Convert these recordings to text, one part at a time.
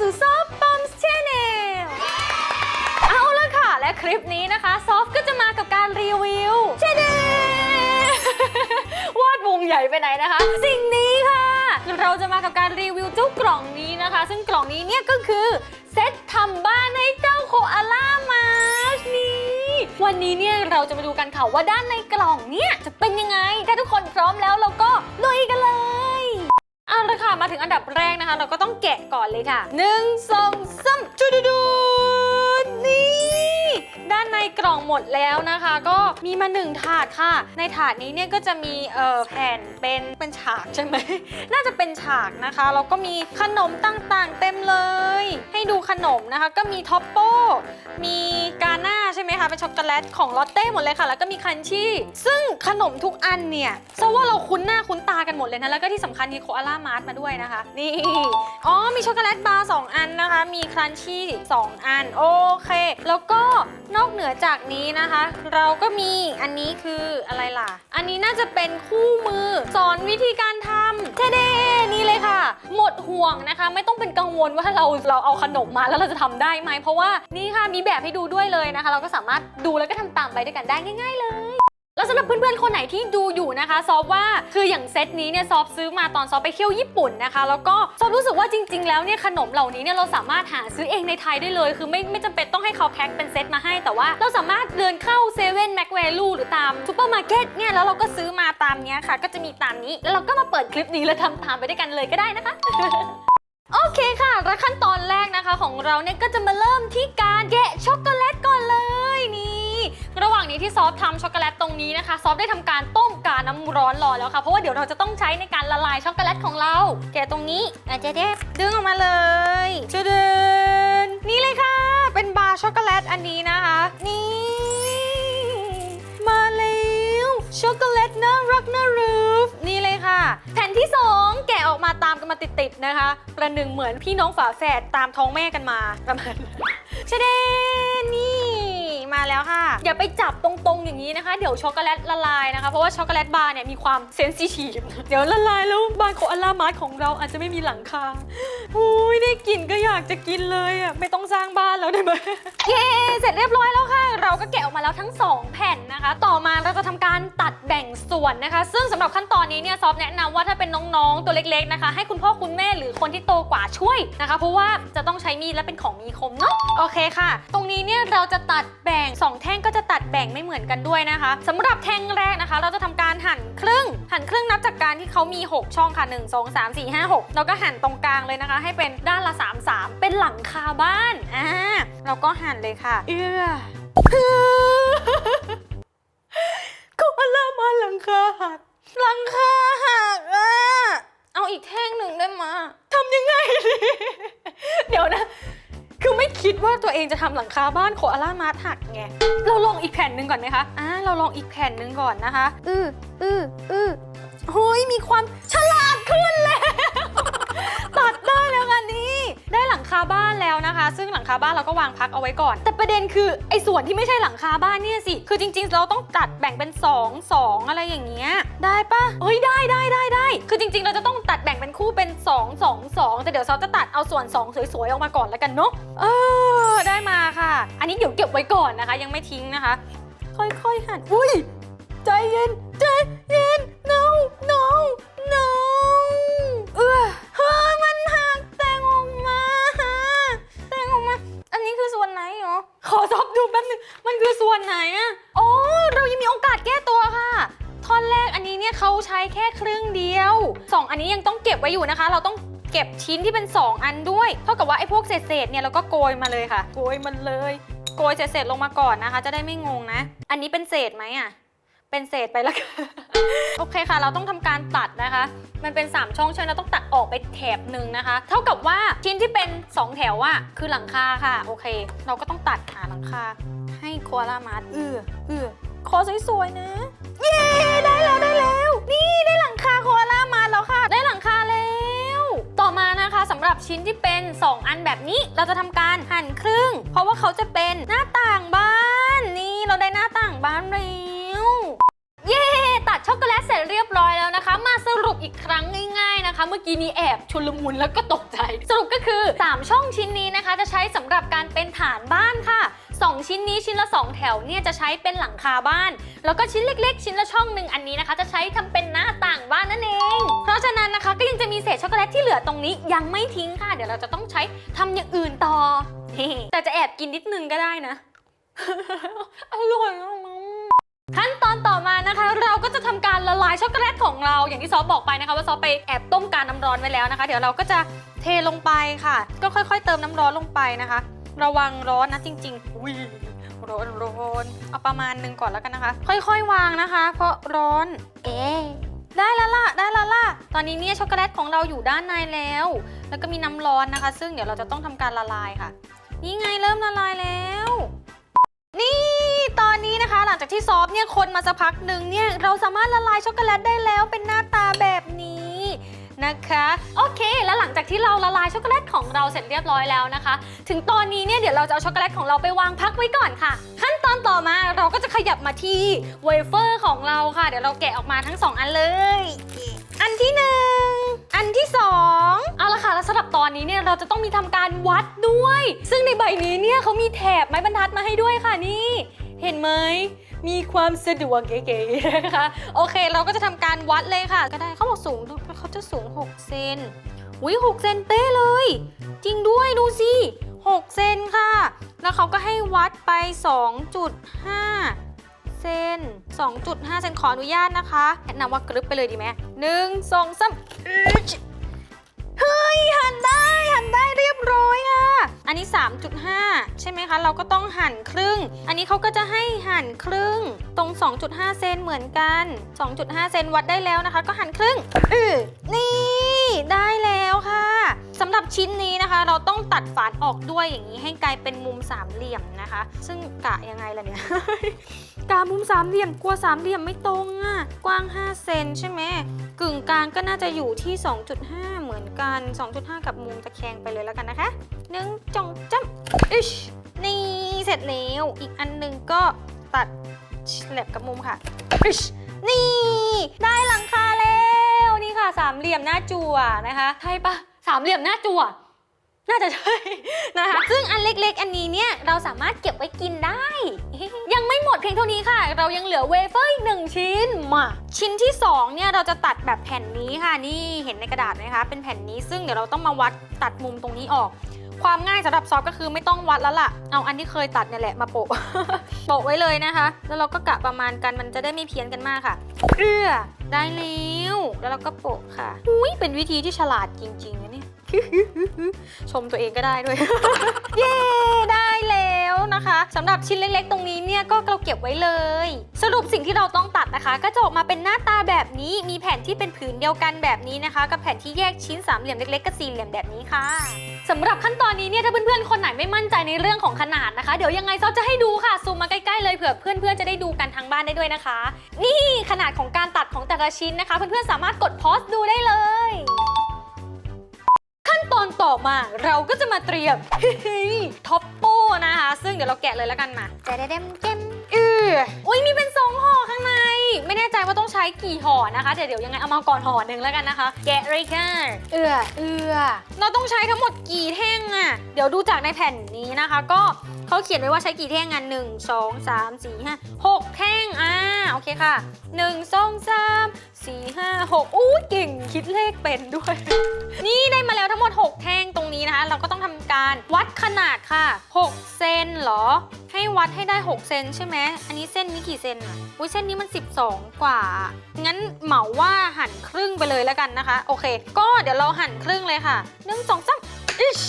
สู่ซอฟปัมชแนลเอาละค่ะ และคลิปนี้นะคะซอฟก็จะมากับการรีวิวเชเดวาดวงใหญ่ไปไหนนะคะ สิ่งนี้ค่ะ เราจะมากับการรีวิวเจ้ากล่องนี้นะคะ ซึ่งกล่องนี้เนี่ยก็คือเซตทำบ้านให้เจ้าโคอาล่ามาชนี่วันนี้เนี่ยเราจะมาดูกันค่ะว่าด้านในกล่องเนี่ยจะเป็นยังไง ถ้าทุกคนพร้อมแล้วเราก็ลุยกันเลย เอาละค่ะ มาถึงอันดับแรกนะคะ เราก็ต้องแกะก่อนเลยค่ะหนึ่งสองสามจุดดูนี่ ด้านในกล่องหมดแล้วนะคะ ก็มีมาหนึ่งถาดค่ะ ในถาดนี้เนี่ยก็จะมีเอ่อแผ่นเป็นเป็นฉากใช่ไหม น่าจะเป็นฉากนะคะแล้วก็มีขนมต่างๆเต็มเลย ให้ดูขนมนะคะ ก็มีท็อปโป้ มีกาน่า ช่ไหมคะ เป็นช็อกโกแลตของลอตเต้หมดเลยค่ะ แล้วก็มีคันชี่ ซึ่งขนมทุกอันเนี่ยเพราะว่าเราคุ้นหน้าคุ้นตากันหมดเลยนะ แล้วก็ที่สำคัญมีโคอาล่ามาร์ทมาด้วยนะคะ นี่ อ๋อ มีช็อกโกแลตบาร์สองอันนะคะ มีครันชี่สองอัน โอเค แล้วก็นอกเหนือจากนี้นะคะ เราก็มีอันนี้คืออะไรล่ะ อันนี้น่าจะเป็นคู่มือ สอนวิธีการทำเทเดนี่เลยค่ะ หมดห่วงนะคะ ไม่ต้องเป็นกังวลว่าเราเราเอาขนมมาแล้วเราจะทำได้ไหมเพราะว่านี่ค่ะมีแบบให้ดูด้วยเลยนะคะ เราก็สามารถดูแล้วก็ทำตามไปด้วยกันได้ง่าย ๆ เลยแล้วสำหรับเพื่อนๆ คนไหนที่ดูอยู่นะคะ ซอฟว่าคืออย่างเซตนี้เนี่ยซอฟซื้อมาตอนซอฟไปเที่ยวญี่ปุ่นนะคะ แล้วก็ซอฟรู้สึกว่าจริง ๆ แล้วเนี่ยขนมเหล่านี้เนี่ยเราสามารถหาซื้อเองในไทยได้เลย คือไม่ไม่จำเป็นต้องให้เขาแพ็คเป็นเซตมาให้แต่ว่า เราสามารถเดินเข้าเซเว่นแม็กแวลูหรือตามซูเปอร์มาร์เก็ตเนี่ยแล้วเราก็ซื้อมาตามเนี้ยค่ะ ก็จะมีตามนี้แล้วเราก็มาเปิดคลิปนี้แล้วทำตามไปด้วยกันเลยก็ได้นะคะ โอเคค่ะและขั้นตอนแรกนะคะของเราเนี่ยก็จะมาเริ่มที่การแกะช็อกโกแลตก่อนเลยนี่ ระหว่างนี้ที่ซอฟทำช็อกโกแลตตรงนี้นะคะ ซอฟได้ทำการต้มกาน้ำร้อนรอแล้วค่ะ เพราะว่าเดี๋ยวเราจะต้องใช้ในการละลายช็อกโกแลตของเรา แกะตรงนี้อาจจะได้ดึงออกมาเลยจะเดินนี่เลยค่ะ เป็นบาร์ช็อกโกแลตอันนี้นะคะ นี่ มาแล้วช็อกโกแลตน่ารักน่ารูฟ ค่ะ แผ่นที่ 2 แกะออกมาตามกันมาติดๆนะคะ ประหนึ่งเหมือนพี่น้องฝาแฝดตามท้องแม่กันมาประมาณนั้นชะเดนนี่ มาแล้วค่ะ อย่าไปจับตรงๆอย่างนี้นะคะ เดี๋ยวช็อกโกแลตละลายนะคะ เพราะว่าช็อกโกแลตบาร์เนี่ยมีความเซนซิทีฟเดี๋ยวละลายแล้วบาร์โคอาล่ามาร์ของเราอาจจะไม่มีหลังคาอุ้ยได้กลิ่นก็อยากจะกินเลยอะไม่ต้องสร้างบ้านแล้วได้ไหมเย้เสร็จเรียบร้อยแล้วค่ะ เราก็แกะออกมาแล้วทั้ง 2 แผ่นนะคะ ต่อมาเราจะทำการตัดแบ่งส่วนนะคะ ซึ่งสำหรับขั้นตอนนี้เนี่ยซอฟแนะนำว่าถ้าเป็นน้องๆตัวเล็กๆนะคะ ให้คุณพ่อคุณแม่หรือคนที่โตกว่าช่วยนะคะ เพราะว่าจะต้องใช้มีดและเป็นของมีคมเนาะโอเคค่ะ ตรงนี้เนี่ยเราจะตัดแบ่ง2 แท่งก็จะตัดแบ่งไม่เหมือนกันด้วยนะคะสำหรับแท่งแรกนะคะ เราจะทำการหั่นครึ่ง หั่นครึ่งนับจากการที่เขามี 6 ช่องค่ะ 1 2 3 4 5 6เราก็หั่นตรงกลางเลยนะคะ ให้เป็นด้านละ 3 3 เป็นหลังคาบ้านอ่าเราก็หั่นเลยค่ะ เอื้อก็มาเล่ามาหลังคาหักหลังคาหักอะเอาอีกแท่งหนึ่งได้มาทำยังไงดีเดี๋ยวนะ คือไม่คิดว่าตัวเองจะทำหลังคาบ้านโคอาล่ามาร์ทหักไง เราลองอีกแผ่นหนึ่งก่อนไหมคะอ่าเราลองอีกแผ่นหนึ่งก่อนนะคะ อืออืออือเฮ้ยมีความฉลาดขึ้นแล้ว คาบ้านแล้วนะคะ ซึ่งหลังคาบ้านเราก็วางพักเอาไว้ก่อน แต่ประเด็นคือไอ้ส่วนที่ไม่ใช่หลังคาบ้านเนี่ยสิ คือจริง ๆ เราต้องตัดแบ่งเป็น 2 2 อะไรอย่างเงี้ย ได้ปะเฮ้ยได้ได้ได้ได้ คือจริง ๆ เราจะต้องตัดแบ่งเป็นคู่เป็น 2 2 2 แต่เดี๋ยวเราจะตัดเอาส่วน 2 สวยๆ ออกมาก่อนแล้วกันเนาะ เออ ได้มาค่ะ อันนี้เดี๋ยวเก็บไว้ก่อนนะคะ ยังไม่ทิ้งนะคะ ค่อยๆ หั่น อุ้ย ใจเย็น ใจเย็น no no no เออเฮ้ยมั นนี้คือส่วนไหนเหรอ ขอซอบดูแป๊บนึง มันคือส่วนไหนอะอ๋อเรายังมีโอกาสแก้ตัวค่ะ ท่อนแรกอันนี้เนี่ยเขาใช้แค่ครึ่งเดียว 2 อันนี้ยังต้องเก็บไว้อยู่นะคะ เราต้องเก็บชิ้นที่เป็น 2 อันด้วย เท่ากับว่าไอ้พวกเศษๆเนี่ยเราก็โกยมาเลยค่ะ โกยมันเลย โกยเศษๆลงมาก่อนนะคะ จะได้ไม่งงนะ อันนี้เป็นเศษไหมอะ เป็นเศษไปแล้วกัน โอเคค่ะ เราต้องทำการตัดนะคะ มันเป็น 3 ช่องใช่ไหมเราต้องตัดออกไปแถบหนึ่งนะคะ เท่ากับว่าชิ้นที่เป็น 2 แถวอะคือหลังคาค่ะ โอเค เราก็ต้องตัดขาหลังคา ให้โคอาลามาร์ทเอือเอือคอสวยๆนะ เย้ได้แล้วได้แล้ว นี่ได้หลังคาโคอาลามาร์ทแล้วค่ะ ได้หลังคาแล้ว ต่อมานะคะสำหรับชิ้นที่เป็น 2 อันแบบนี้เราจะทำการหั่นครึ่ง เพราะว่าเขาจะเป็นหน้าต่างบ้านนี่เราได้หน้าต่างบ้านแล้วเย้ ร็จเรียบร้อยแล้วนะคะ มาสรุปอีกครั้งง่าย ๆนะคะ เมื่อกี้นี้แอบชุลมุนแล้วก็ตกใจ สรุปก็คือ 3 ช่องชิ้นนี้นะคะ จะใช้สำหรับการเป็นฐานบ้านค่ะ 2 ชิ้นนี้ชิ้นละ 2 แถวเนี่ยจะใช้เป็นหลังคาบ้าน แล้วก็ชิ้นเล็ก ๆ ชิ้นละช่องหนึ่งอันนี้นะคะ จะใช้ทำเป็นหน้าต่างบ้านนั่นเอง เพราะฉะนั้นนะคะก็ยังจะมีเศษช็อกโกแลตที่เหลือตรงนี้ยังไม่ทิ้งค่ะ เดี๋ยวเราจะต้องใช้ทำอย่างอื่นต่อแต่จะแอบกินนิดนึงก็ได้นะอร่อยมาก ขั้นตอนต่อมานะคะ เราก็จะทำการละลายช็อกโกแลตของเรา อย่างที่ซอฟบอกไปนะคะ ว่าซอฟไปแอบต้มกาน้ำร้อนไว้แล้วนะคะ เดี๋ยวเราก็จะเทลงไปค่ะ ก็ค่อย ๆ เติมน้ำร้อนลงไปนะคะ ระวังร้อนนะจริงๆอุ้ยร้อนร้อนเอาประมาณหนึ่งก่อนแล้วกันนะคะ ค่อยๆวางนะคะ เพราะร้อนเอ๊ได้แล้วล่ะได้แล้วล่ะ ตอนนี้เนี่ยช็อกโกแลตของเราอยู่ด้านในแล้ว แล้วก็มีน้ำร้อนนะคะ ซึ่งเดี๋ยวเราจะต้องทำการละลายค่ะ นี่ไงเริ่มละลายแล้ว นี่ ตอนนี้นะคะ หลังจากที่ซอฟเนี่ยคนมาสักพักหนึ่งเนี่ยเราสามารถละลายช็อกโกแลตได้แล้วเป็นหน้าตาแบบนี้นะคะ โอเค แล้วหลังจากที่เราละลายช็อกโกแลตของเราเสร็จเรียบร้อยแล้วนะคะ ถึงตอนนี้เนี่ยเดี๋ยวเราจะเอาช็อกโกแลตของเราไปวางพักไว้ก่อนค่ะ ขั้นตอนต่อมาเราก็จะขยับมาที่เวเฟอร์ของเราค่ะ เดี๋ยวเราแกะออกมาทั้งสองอันเลย อันที่หนึ่งอันที่สองเอาละค่ะแล้วสำหรับตอนนี้เนี่ยเราจะต้องมีทำการวัดด้วย ซึ่งในใบนี้เนี่ยเขามีแถบไม้บรรทัดมาให้ด้วยค่ะนี่ เห็นไหม มีความสะดวกเก๋ๆนะคะ โอเค เราก็จะทำการวัดเลยค่ะ ก็ได้เขาบอกสูงเขาจะสูง 6 เซนอุ้ย6เซนเป๊ะเลย จริงด้วยดูสิ6เซนค่ะ แล้วเขาก็ให้วัดไป 2.5 เซน 2.5 เซนขออนุญาตนะคะแนะนำว่ากรึบไปเลยดีไหมหนึ่งสองสาม เฮ้ยหั่นได้หั่นได้เรียบร้อยอะ อันนี้ 3.5 ใช่ไหมคะ เราก็ต้องหั่นครึ่ง อันนี้เขาก็จะให้หั่นครึ่ง ตรง 2.5 เซนเหมือนกัน 2.5 เซนวัดได้แล้วนะคะ ก็หั่นครึ่งอือนี่ได้แล้วค่ะสำหรับชิ้นนี้นะคะ เราต้องตัดฝานออกด้วยอย่างนี้ให้กลายเป็นมุมสามเหลี่ยมนะคะ ซึ่งกะยังไงล่ะเนี่ย กามุมสามเหลี่ยมกลัวสามเหลี่ยมไม่ตรงอะกว้าง 5 เซนใช่ไหมกึ่งกลางก็น่าจะอยู่ที่ 2.5 เหมือนกัน 2.5 กับมุมตะแคงไปเลยแล้วกันนะคะหนึ่งจงจ้ำอิชนี่เสร็จแล้ว อีกอันหนึ่งก็ตัด แฉลบกับมุมค่ะอิชนี่ ได้หลังคาแล้วนี่ค่ะ สามเหลี่ยมหน้าจั่วนะคะ ใช่ปะสามเหลี่ยมหน้าจั่วน่าจะใช่นะคะ ซึ่งอันเล็กๆ อันนี้เนี่ยเราสามารถเก็บไว้กินได้ ยังไม่หมดเพียงเท่านี้ค่ะ เรายังเหลือเวเฟอร์อีกหนึ่งชิ้นมาชิ้นที่2เนี่ยเราจะตัดแบบแผ่นนี้ค่ะ นี่เห็นในกระดาษไหมคะ เป็นแผ่นนี้ซึ่งเดี๋ยวเราต้องมาวัดตัดมุมตรงนี้ออก ความง่ายสำหรับซอฟก็คือไม่ต้องวัดแล้วล่ะ เอาอันที่เคยตัดเนี่ยแหละมาโปะ โปะไว้เลยนะคะ แล้วเราก็กะประมาณกันมันจะได้ไม่เพี้ยนกันมากค่ะ เอื้อได้แล้ว แล้วเราก็โปะค่ะ อุ้ยเป็นวิธีที่ฉลาดจริงๆ ชมตัวเองก็ได้ด้วย เย้ ได้แล้วนะคะสำหรับชิ้นเล็กๆ ตรงนี้เนี่ยก็เราเก็บไว้เลย สรุปสิ่งที่เราต้องตัดนะคะ ก็จะออกมาเป็นหน้าตาแบบนี้ มีแผ่นที่เป็นผืนเดียวกันแบบนี้นะคะ กับแผ่นที่แยกชิ้นสามเหลี่ยมเล็กๆกับสี่เหลี่ยมแบบนี้ค่ะสำหรับขั้นตอนนี้เนี่ยถ้าเพื่อนๆคนไหนไม่มั่นใจในเรื่องของขนาดนะคะ เดี๋ยวยังไงซอฟจะให้ดูค่ะซูมมาใกล้ๆเลยเผื่อเพื่อนๆจะได้ดูกันทางบ้านได้ด้วยนะคะ นี่ขนาดของการตัดของแต่ละชิ้นนะคะ เพื่อนๆสามารถกดพอสดูได้เลย ขั้นตอนต่อมาเราก็จะมาเตรียมท็อปโป้นะคะ ซึ่งเดี๋ยวเราแกะเลยแล้วกันมาแจเดเดมเกมเอออุ้ยมีเป็นสองห่อข้างใน ไม่แน่ใจว่าต้องใช้กี่ห่อนะคะแต่เดี๋ยวยังไงเอามาก่อนห่อหนึ่งแล้วกันนะคะ แกะเลยค่ะเอือเอือเราต้องใช้ทั้งหมดกี่แท่งอะเดี๋ยวดูจากในแผ่นนี้นะคะ ก็เขาเขียนไว้ว่าใช้กี่แท่งงานหนึ่งสองสามสี่ห้าหกแท่งอ่าโอเคค่ะหนึ่งสองสาม สี่ห้าหกอู้เก่งคิดเลขเป็นด้วย นี่ได้มาแล้วทั้งหมด 6 แท่งตรงนี้นะคะ เราก็ต้องทำการวัดขนาดค่ะ 6 เซนเหรอ ให้วัดให้ได้ 6 เซนใช่ไหมอันนี้เส้นนี้กี่เซนอะอุ้ยเส้นนี้มัน 12 กว่า งั้นเหมาว่าหั่นครึ่งไปเลยแล้วกันนะคะ โอเค ก็เดี๋ยวเราหั่นครึ่งเลยค่ะหนึ่งสองสามอิช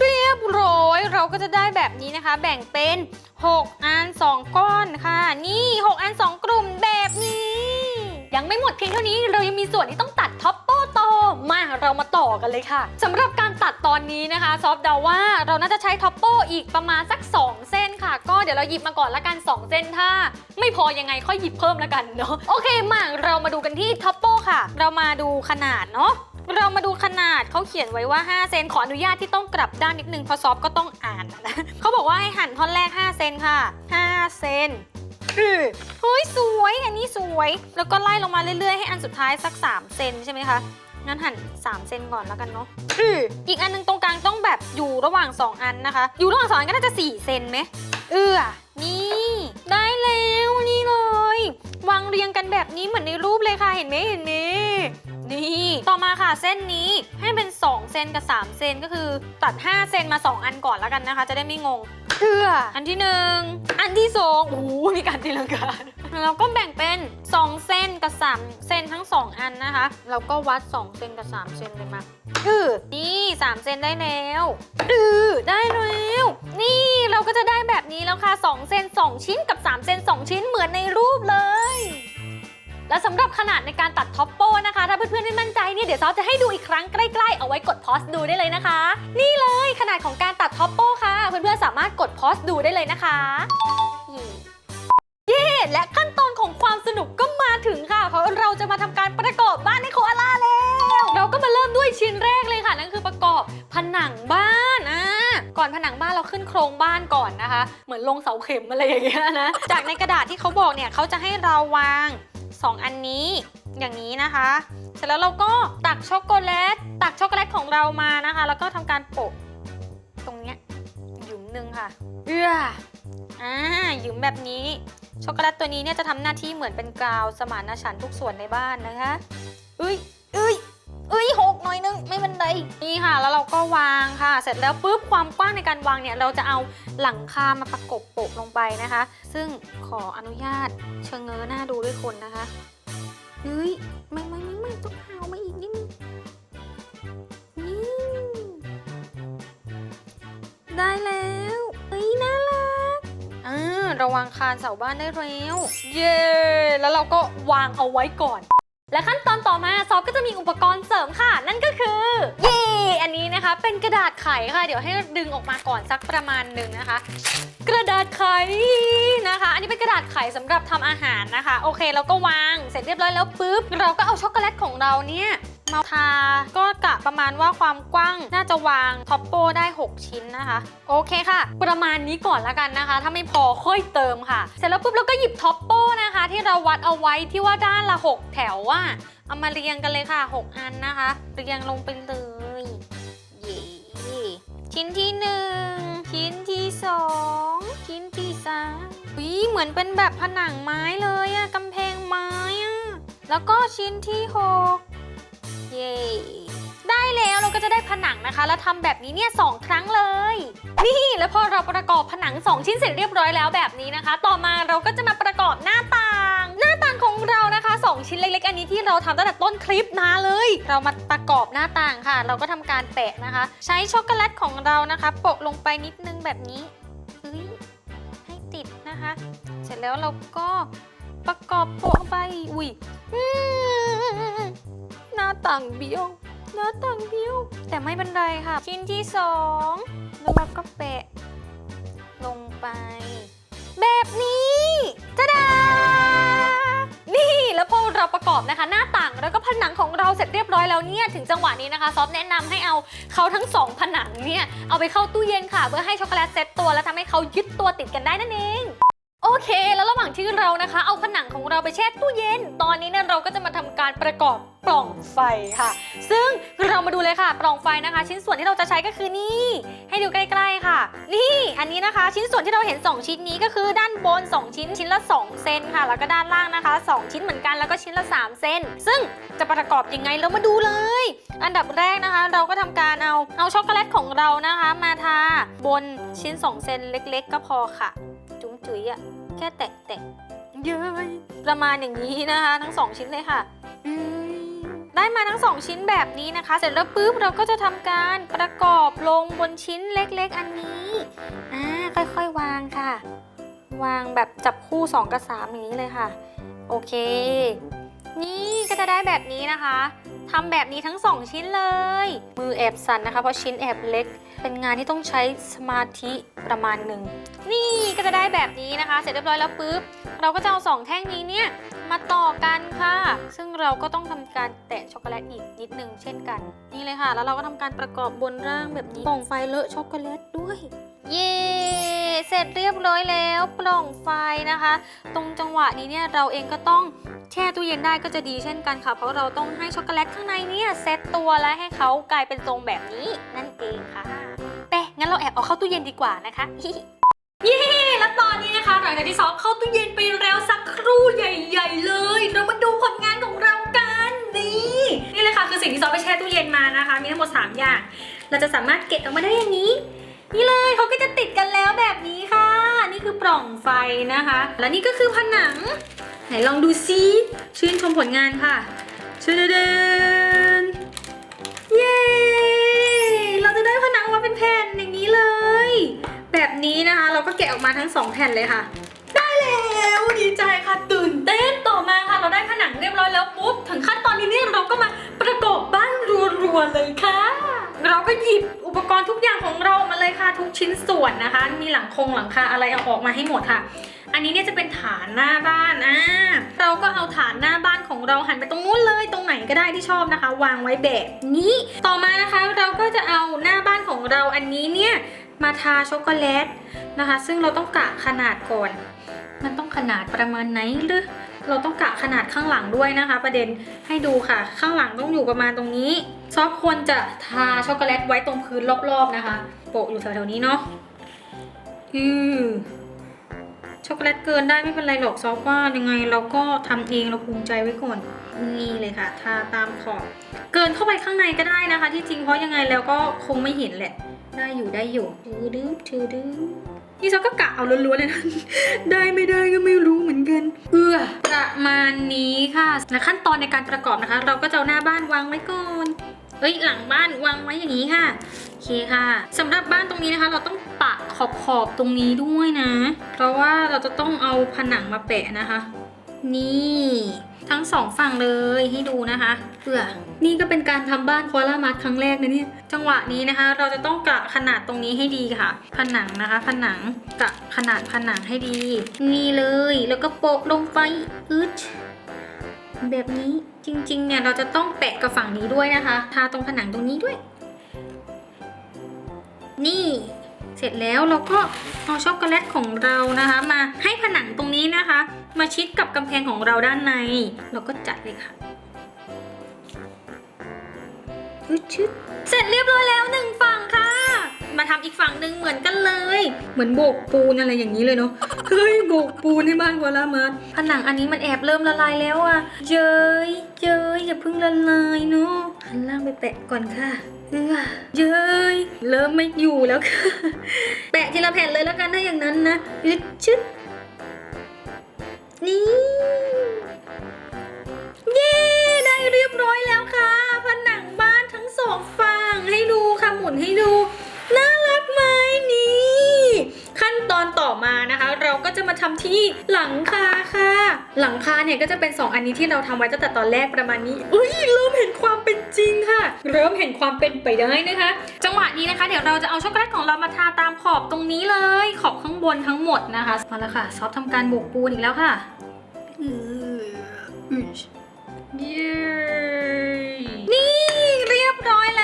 เรียบร้อยเราก็จะได้แบบนี้นะคะ แบ่งเป็น 6 อัน 2 ก้อนค่ะ นี่ 6 อัน 2 กลุ่มแบบนี้ ยังไม่หมดเพียงเท่านี้เรายังมีส่วนที่ต้องตัดท็อปโป้ต่อมาเรามาต่อกันเลยค่ะสำหรับการตัดตอนนี้นะคะ ซอฟเดาว่าเราน่าจะใช้ท็อปโป้อีกประมาณสัก 2 เส้นค่ะ ก็เดี๋ยวเราหยิบมาก่อนละกัน 2 เส้นถ้า ไม่พอยังไงค่อยหยิบเพิ่มละกันเนาะโอเคมาเรามาดูกันที่ท็อปโป้ค่ะ เรามาดูขนาดเนาะเรามาดูขนาดเขาเขียนไว้ว่า 5 เซนขออนุญาตที่ต้องกลับด้านนิดนึงเพราะซอฟก็ต้องอ่านนะเขาบอกว่าให้หั่นท่อนแรก 5 เซนค่ะ 5 เซน เฮ้ยสวยอันนี้สวย แล้วก็ไล่ลงมาเรื่อยๆ ให้อันสุดท้ายสัก 3 เซนใช่ไหมคะ งั้นหั่น3เซนก่อนแล้วกันเนาะอีกอันหนึงตรงกลางต้องแบบอยู่ระหว่าง 2 อันนะคะ อยู่ระหว่าง2อันก็น่าจะ4เซนไหมเอือนี่ ได้แล้วนี่เลย วางเรียงกันแบบนี้เหมือนในรูปเลยค่ะเห็นไหมเห็นไหมนี่ต่อมาค่ะเส้นนี้ให้เป็น 2 เซนกับ 3 เซนก็คือตัด 5 เซนมา 2 อันก่อนแล้วกันนะคะ จะได้ไม่งงเอืออันที่หนึ่งอันที่สองโอ้โหมีการตีลังกา แล้วก็แบ่งเป็น 2 เส้นกับ 3 เส้นทั้ง 2 อันนะคะแล้วก็วัด 2 เส้นกับ 3 เส้นเลยมาเออนี่3เส้นได้แล้วเออได้แล้ว นี่เราก็จะได้แบบนี้แล้วค่ะ 2 เส้น 2 ชิ้นกับ 3 เส้น 2 ชิ้นเหมือนในรูปเลยและสำหรับขนาดในการตัดท็อปโป้นะคะ ถ้าเพื่อนๆไม่มั่นใจเนี่ยเดี๋ยวซอฟจะให้ดูอีกครั้งใกล้ๆ เอาไว้กดพอสดูได้เลยนะคะ นี่เลยขนาดของการตัดท็อปโป้ค่ะ เพื่อนๆสามารถกดพอสดูได้เลยนะคะเย้และขั้นตอนของความสนุกก็มาถึงค่ะ เพราะเราจะมาทำการประกอบบ้านให้โคอาล่าแล้ว เราก็มาเริ่มด้วยชิ้นแรกเลยค่ะ นั่นคือประกอบผนังบ้านอะก่อนผนังบ้านเราขึ้นโครงบ้านก่อนนะคะ เหมือนลงเสาเข็มอะไรอย่างเงี้ยนะ จากในกระดาษที่เขาบอกเนี่ยเขาจะให้เราวาง 2 อันนี้อย่างนี้นะคะ เสร็จแล้วเราก็ตักช็อกโกแลต ตักช็อกโกแลตของเรามานะคะ แล้วก็ทำการโปะตรงเนี้ยหยุมหนึ่งค่ะเอื้ออ่าหยุมแบบนี้ ช็อกโกแลตตัวนี้เนี่ยจะทำหน้าที่เหมือนเป็นกาวสมานฉันท์ทุกส่วนในบ้านนะคะเอ้ยเอ้ยเอ้ยหกหน่อยนึงไม่เป็นไรนี่ค่ะ แล้วเราก็วางค่ะ เสร็จแล้วปุ๊บความกว้างในการวางเนี่ยเราจะเอาหลังคามาประกบโปะลงไปนะคะ ซึ่งขออนุญาตเชิงเงอหน้าดูด้วยคนนะคะเฮ้ยไม่ไม่ไม่ไม่ต้องหาวมาอีกนิดนึงนี่ได้แล้ว ระวังคานเสาบ้านได้แล้ว เย้แล้วเราก็วางเอาไว้ก่อน และขั้นตอนต่อมาซอฟก็จะมีอุปกรณ์เสริมค่ะ นั่นก็คือ เย้อันนี้นะคะ เป็นกระดาษไขค่ะ เดี๋ยวให้ดึงออกมาก่อนสักประมาณหนึ่งนะคะ กระดาษไขนะคะ อันนี้เป็นกระดาษไขสำหรับทำอาหารนะคะ โอเค แล้วก็วางเสร็จเรียบร้อยแล้วปุ๊บเราก็เอาช็อกโกแลตของเราเนี่ย มาทา ก็กะประมาณว่าความกว้างน่าจะวางท็อปโปได้ 6 ชิ้นนะคะ โอเคค่ะ ประมาณนี้ก่อนละกันนะคะ ถ้าไม่พอค่อยเติมค่ะ เสร็จแล้วปุ๊บเราก็หยิบท็อปโปนะคะ ที่เราวัดเอาไว้ที่ว่าด้านละ 6 แถวว่าเอามาเรียงกันเลยค่ะ 6 อันนะคะ เรียงลงไปเลยเย้ชิ้นที่หนึ่งชิ้นที่สองชิ้นที่สามวิเหมือนเป็นแบบผนังไม้เลยอะกำแพงไม้อะแล้วก็ชิ้นที่หก เย้ได้แล้วเราก็จะได้ผนังนะคะ แล้วทำแบบนี้เนี่ยสองครั้งเลย นี่แล้วพอเราประกอบผนัง 2 ชิ้นเสร็จเรียบร้อยแล้วแบบนี้นะคะ ต่อมาเราก็จะมาประกอบหน้าต่าง หน้าต่างของเรานะคะ 2 ชิ้นเล็กๆ อันนี้ที่เราทำตั้งแต่ต้นคลิปนะเลย เรามาประกอบหน้าต่างค่ะ เราก็ทำการแปะนะคะ ใช้ช็อกโกแลตของเรานะคะโปะลงไปนิดนึงแบบนี้ให้ติดนะคะ เสร็จแล้วเราก็ประกอบโปะไปอุ้ย หน้าต่างเบี้ยว หน้าต่างเบี้ยว แต่ไม่เป็นไรค่ะ ชิ้นที่สองแล้วเราก็แปะ ลงไป แบบนี้จ้าดานี่แล้วพอเราประกอบนะคะ หน้าต่างแล้วก็ผนังของเราเสร็จเรียบร้อยแล้วเนี่ยถึงจังหวะนี้นะคะ ซอฟแนะนำให้เอาเขาทั้งสองผนังเนี่ยเอาไปเข้าตู้เย็นค่ะ เพื่อให้ช็อกโกแลตเซ็ตตัวแล้วทำให้เขายึดตัวติดกันได้นั่นเอง โอเค แล้วระหว่างที่เรานะคะ เอาผนังของเราไปแช่ตู้เย็น ตอนนี้เนี่ยเราก็จะมาทำการประกอบปล่องไฟค่ะ ซึ่งเรามาดูเลยค่ะ ปล่องไฟนะคะ ชิ้นส่วนที่เราจะใช้ก็คือนี่ ให้ดูใกล้ๆค่ะ นี่ อันนี้นะคะ ชิ้นส่วนที่เราเห็น 2 ชิ้นนี้ก็คือด้านบน 2 ชิ้น ชิ้นละ 2 เซนค่ะ แล้วก็ด้านล่างนะคะ 2 ชิ้นเหมือนกันแล้วก็ชิ้นละ 3 เซน ซึ่งจะประกอบยังไงเรามาดูเลย อันดับแรกนะคะ เราก็ทำการเอาเอาช็อกโกแลตของเรานะคะ มาทาบนชิ้น 2 เซนเล็ก ๆ ก็พอค่ะ จุ๋ยอะแค่แตะๆเย้ยประมาณอย่างนี้นะคะ ทั้ง2ชิ้นเลยค่ะอืมได้มาทั้ง 2 ชิ้นแบบนี้นะคะ เสร็จแล้วปุ๊บเราก็จะทำการประกอบลงบนชิ้นเล็กๆ อันนี้อ่าค่อยๆวางค่ะ วางแบบจับคู่ 2 กับ 3 อย่างนี้เลยค่ะ โอเค นี่ก็จะได้แบบนี้นะคะทำแบบนี้ทั้ง 2 ชิ้นเลย มือแอบสั่นนะคะ เพราะชิ้นแอบเล็ก เป็นงานที่ต้องใช้สมาธิประมาณหนึ่ง นี่ก็จะได้แบบนี้นะคะ เสร็จเรียบร้อยแล้วปุ๊บ เราก็จะเอาสองแท่งนี้เนี่ยมาต่อกันค่ะ ซึ่งเราก็ต้องทำการแตะช็อกโกแลตอีกนิดนึงเช่นกัน นี่เลยค่ะ แล้วเราก็ทำการประกอบบนร่างแบบนี้ป่องไฟเลอะช็อกโกแลตด้วย เย้เสร็จเรียบร้อยแล้วปล่องไฟนะคะ ตรงจังหวะนี้เนี่ยเราเองก็ต้องแช่ตู้เย็นได้ก็จะดีเช่นกันค่ะ เพราะเราต้องให้ช็อกโกแลตข้างในเนี่ยเซตตัวและให้เขากลายเป็นทรงแบบนี้นั่นเองค่ะแต่งั้นเราแอบเอาเข้าตู้เย็นดีกว่านะคะเย้แล้วตอนนี้นะคะหลังจากที่ซอฟเข้าตู้เย็นไปแล้วสักครู่ใหญ่ ๆ เลย เรามาดูผลงานของเรากันนี่นี่เลยค่ะคือสิ่งที่ซอฟไปแช่ตู้เย็นมานะคะ มีทั้งหมด3อย่าง เราจะสามารถเก็บออกมาได้อย่างนี้ นี่เลยเขาก็จะติดกันแล้วแบบนี้ค่ะ นี่คือปล่องไฟนะคะ และนี่ก็คือผนัง ไหนลองดูซิชื่นชมผลงานค่ะเชดเดินเย้เราจะได้ผนังมาเป็นแผ่นอย่างนี้เลย แบบนี้นะคะ เราก็แกะออกมาทั้งสองแผ่นเลยค่ะ ได้แล้วดีใจค่ะตื่นเต้นต่อมาค่ะ เราได้ผนังเรียบร้อยแล้วปุ๊บถึงขั้นตอนนี้เนี่ยเราก็มาประกอบบ้านรัวๆเลยค่ะ เราก็หยิบอุปกรณ์ทุกอย่างของเรามาเลยค่ะทุกชิ้นส่วนนะคะ มีหลังคงหลังคาอะไรเอาออกมาให้หมดค่ะ อันนี้เนี่ยจะเป็นฐานหน้าบ้านอ่าเราก็เอาฐานหน้าบ้านของเราหันไปตรงนู้นเลยตรงไหนก็ได้ที่ชอบนะคะ วางไว้แบบนี้ ต่อมานะคะเราก็จะเอาหน้าบ้านของเราอันนี้เนี่ยมาทาช็อกโกแลตนะคะ ซึ่งเราต้องกะขนาดก่อน มันต้องขนาดประมาณไหนหรือ เราต้องกะขนาดข้างหลังด้วยนะคะ ประเด็นให้ดูค่ะ ข้างหลังต้องอยู่ประมาณตรงนี้ ซอฟควรจะทาช็อกโกแลตไว้ตรงพื้นรอบๆนะคะ โปะอยู่แถวๆนี้เนาะอือช็อกโกแลตเกินได้ไม่เป็นไรหรอกซอฟว่ายังไงเราก็ทำเองเราภูมิใจไว้ก่อนนี่เลยค่ะ ทาตามขอบเกินเข้าไปข้างในก็ได้นะคะ ที่จริงเพราะยังไงแล้วก็คงไม่เห็นแหละ ได้อยู่ได้อยู่ถือดื้อถือดื้อนี่ซอฟก็กะเอาล้วนๆเลยนะได้ไม่ได้ มาณนี้ค่ะและขั้นตอนในการประกอบนะคะ เราก็จะเอาหน้าบ้านวางไว้ก่อนเอ้ยหลังบ้านวางไว้อย่างนี้ค่ะโอเคค่ะสำหรับบ้านตรงนี้นะคะ เราต้องปะขอบขอบๆตรงนี้ด้วยนะ เพราะว่าเราจะต้องเอาผนังมาแปะนะคะ นี่ ทั้งสองฝั่งเลยให้ดูนะคะเพื่อนี่ก็เป็นการทำบ้านคอล่ามาร์ทครั้งแรกนะเนี่ยจังหวะนี้นะคะ เราจะต้องกะขนาดตรงนี้ให้ดีค่ะ ผนังนะคะ ผนังกะขนาดผนังให้ดี นี่เลยแล้วก็โปะลงไปอึดแบบนี้จริงๆเนี่ยเราจะต้องแปะกับฝั่งนี้ด้วยนะคะ ทาตรงผนังตรงนี้ด้วย นี่ เสร็จแล้วเราก็เอาช็อกโกแลตของเรานะคะ มาให้ผนังตรงนี้นะคะ มาชิดกับกำแพงของเราด้านใน เราก็จัดเลยค่ะชึดเสร็จเรียบร้อยแล้วหนึ่งฝั่งค่ะ มาทำอีกฝั่งหนึ่งเหมือนกันเลย เหมือนโบกปูนอะไรอย่างนี้เลยเนาะ เฮ้ยโบกปูนให้บ้านกวอลามาผนังอันนี้มันแอบเริ่มละลายแล้วอะเจยเจยอย่าเพิ่งละลายเนาะหันล่างไปแปะก่อนค่ะ เออเย้ยเริ่มไม่อยู่แล้วค่ะ แปะทีละแผ่นเลยแล้วกันถ้าอย่างนั้นนะยึดชึดนี่ เย้ได้เรียบร้อยแล้วค่ะ ผนังบ้านทั้งสองฝั่งให้ดูค่ะหมุนให้ดู น่ารักไหมนี่ ขั้นตอนต่อมานะคะ เราก็จะมาทำที่หลังคาค่ะ หลังคาเนี่ยก็จะเป็น 2 อันนี้ที่เราทำไว้ตั้งแต่ตอนแรกประมาณนี้เอ้ยเริ่มเห็นความเป็น จริงค่ะ เริ่มเห็นความเป็นไปได้นะคะ จังหวะนี้นะคะ เดี๋ยวเราจะเอาช็อกโกแลตของเรามาทาตามขอบตรงนี้เลย ขอบข้างบนทั้งหมดนะคะเอาละค่ะซอฟทำการโบกปูนอีกแล้วค่ะอืออือเย้นี่เรียบร้อยแล้วค่ะ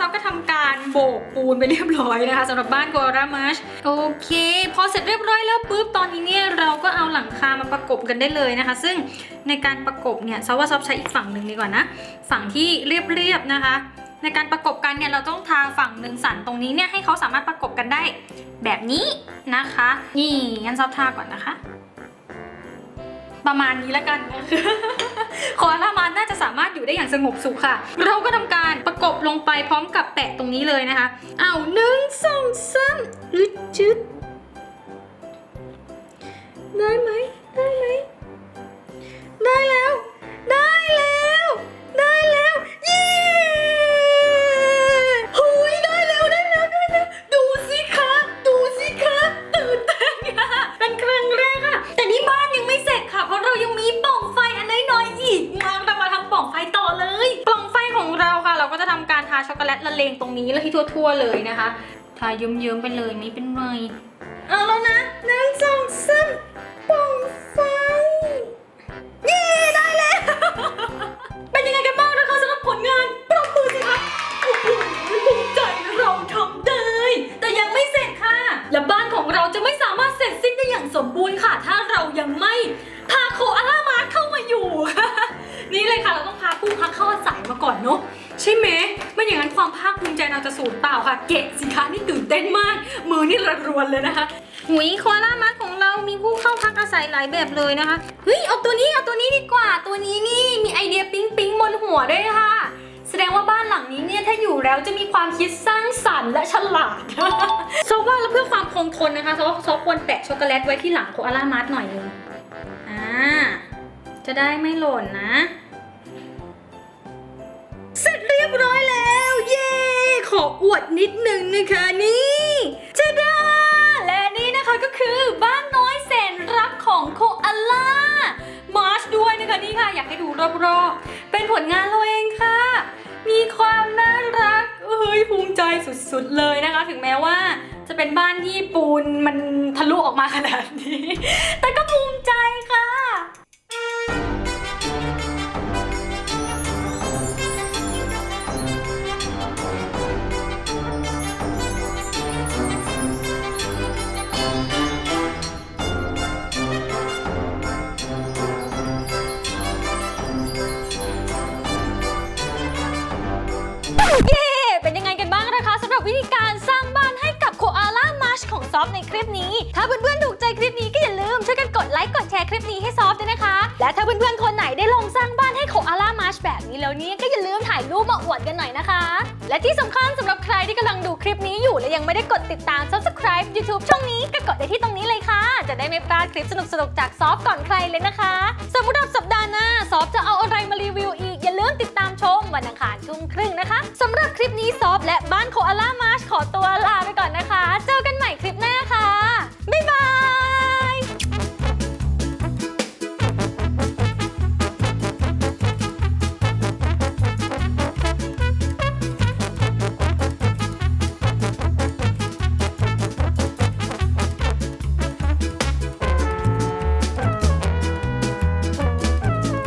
ซอฟก็ทำการโบกปูนไปเรียบร้อยนะคะสำหรับบ้านโกรามัชโอเค พอเสร็จเรียบร้อยแล้วปุ๊บตอนนี้เนี่ยเราก็เอาหลังคามาประกบกันได้เลยนะคะ ซึ่งในการประกบเนี่ยซอฟว่าซอฟใช้อีกฝั่งหนึ่งดีกว่านะฝั่งที่เรียบๆนะคะ ในการประกบกันเนี่ยเราต้องทาฝั่งหนึ่งสันตรงนี้เนี่ยให้เขาสามารถประกบกันได้แบบนี้นะคะ นี่งั้นซอฟทาก่อนนะคะ ประมาณนี้แล้วกันคอล่ามันน่าจะสามารถอยู่ได้อย่างสงบสุขค่ะ เราก็ทำการประกบลงไปพร้อมกับแปะตรงนี้เลยนะคะ เอาหนึ่งสองสามอึดจึดได้ไหมได้ไหมได้แล้ว ได้แล้ว ได้แล้ว เย้ นี้แล้วที่ทั่วๆเลยนะคะทาเยิ้มๆไปเลยไม่เป็นไราล่ามัสของเรามีผู้เข้าพักอาศัยหลายแบบเลยนะคะ เฮ้ย เอาตัวนี้ เอาตัวนี้ดีกว่า ตัวนี้นี่มีไอเดียปิ๊งปิ๊งบนหัวด้วยค่ะ แสดงว่าบ้านหลังนี้เนี่ยถ้าอยู่แล้วจะมีความคิดสร้างสรรค์และฉลาดซอฟว่าแล้วเพื่อความคงทนนะคะซอฟซอฟควรแปะช็อกโกแลตไว้ที่หลังโคอาล่ามัสหน่อยนึงอ่า จะได้ไม่หล่นนะ เสร็จเรียบร้อยแล้ว เย้ ขออวดนิดนึงนะคะนี่ นะคะก็คือบ้านน้อยแสนรักของโคอาล่ามาร์ชด้วยนะคะนี่ค่ะ อยากให้ดูรอบๆ เป็นผลงานเราเองค่ะ มีความน่ารักเฮ้ยภูมิใจสุดๆเลยนะคะ ถึงแม้ว่าจะเป็นบ้านที่ปูนมันทะลุออกมาขนาดนี้ แต่ก็ภูมิใจ ซอฟในคลิปนี้ ถ้าเพื่อนๆถูกใจคลิปนี้ก็อย่าลืมช่วยกันกดไลค์กดแชร์คลิปนี้ให้ซอฟด้วยนะคะ และถ้าเพื่อนๆคนไหนได้ลองสร้างบ้านให้โคอาล่ามาร์ชแบบนี้แล้วเนี่ยก็อย่าลืมถ่ายรูปมาอวดกันหน่อยนะคะ และที่สำคัญสำหรับใครที่กำลังดูคลิปนี้อยู่และยังไม่ได้กดติดตาม subscribe YouTube ช่องนี้ก็กดได้ที่ตรงนี้เลยค่ะ จะได้ไม่พลาดคลิปสนุกๆจากซอฟก่อนใครเลยนะคะสำหรับสัปดาห์หน้าซอฟจะเอาอะไรมารีวิวอีกอย่าลืมติดตามชมวันอังคารทุ่มครึ่งนะคะสำหรับคลิปนี้ซอฟและ